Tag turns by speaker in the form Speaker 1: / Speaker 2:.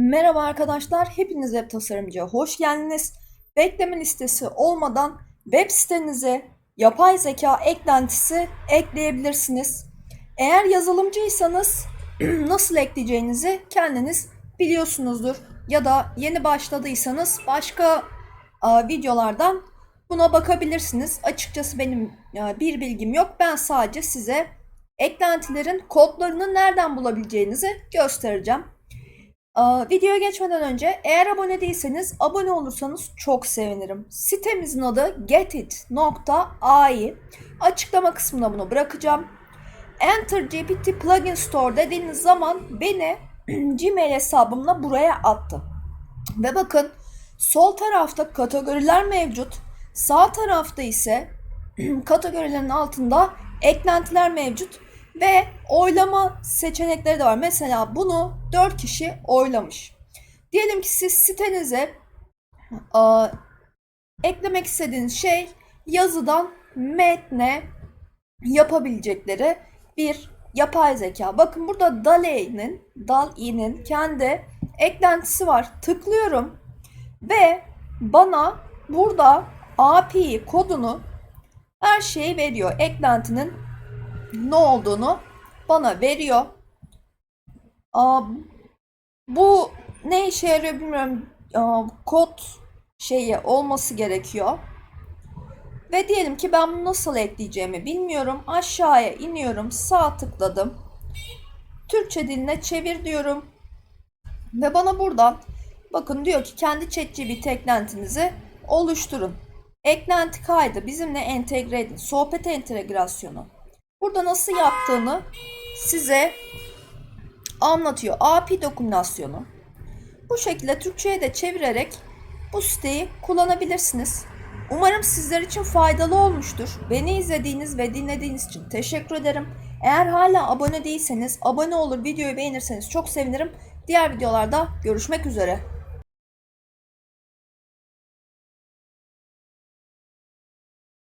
Speaker 1: Merhaba arkadaşlar, hepiniz web tasarımcıya hoş geldiniz. Bekleme listesi olmadan web sitenize yapay zeka eklentisi ekleyebilirsiniz. Eğer yazılımcıysanız nasıl ekleyeceğinizi kendiniz biliyorsunuzdur. Ya da yeni başladıysanız başka a, videolardan buna bakabilirsiniz. Açıkçası benim a, bir bilgim yok. Ben sadece size eklentilerin kodlarını nereden bulabileceğinizi göstereceğim. Videoya geçmeden önce eğer abone değilseniz abone olursanız çok sevinirim. Sitemizin adı getit.ai. Açıklama kısmına bunu bırakacağım. Enter GPT Plugin Store dediğiniz zaman beni Gmail hesabımla buraya attı. Ve bakın sol tarafta kategoriler mevcut. Sağ tarafta ise kategorilerin altında eklentiler mevcut ve oylama seçenekleri de var. Mesela bunu 4 kişi oylamış. Diyelim ki siz sitenize a, eklemek istediğiniz şey yazıdan metne yapabilecekleri bir yapay zeka. Bakın burada DALL-E'nin kendi eklentisi var. Tıklıyorum ve bana burada API kodunu her şeyi veriyor. Eklentinin ne olduğunu bana veriyor. Bu ne işe yarıyor bilmiyorum. Kod şeyi olması gerekiyor. Ve diyelim ki ben bunu nasıl ekleyeceğimi bilmiyorum. Aşağıya iniyorum. Sağ tıkladım. Türkçe diline çevir diyorum. Ve bana buradan bakın diyor ki kendi ChatGPT eklentinizi oluşturun. Eklenti kaydı bizimle entegre edin. Sohbet entegrasyonu. Burada nasıl yaptığını size anlatıyor. API dokumünasyonu. Bu şekilde Türkçe'ye de çevirerek bu siteyi kullanabilirsiniz. Umarım sizler için faydalı olmuştur. Beni izlediğiniz ve dinlediğiniz için teşekkür ederim. Eğer hala abone değilseniz abone olur, videoyu beğenirseniz çok sevinirim. Diğer videolarda görüşmek üzere.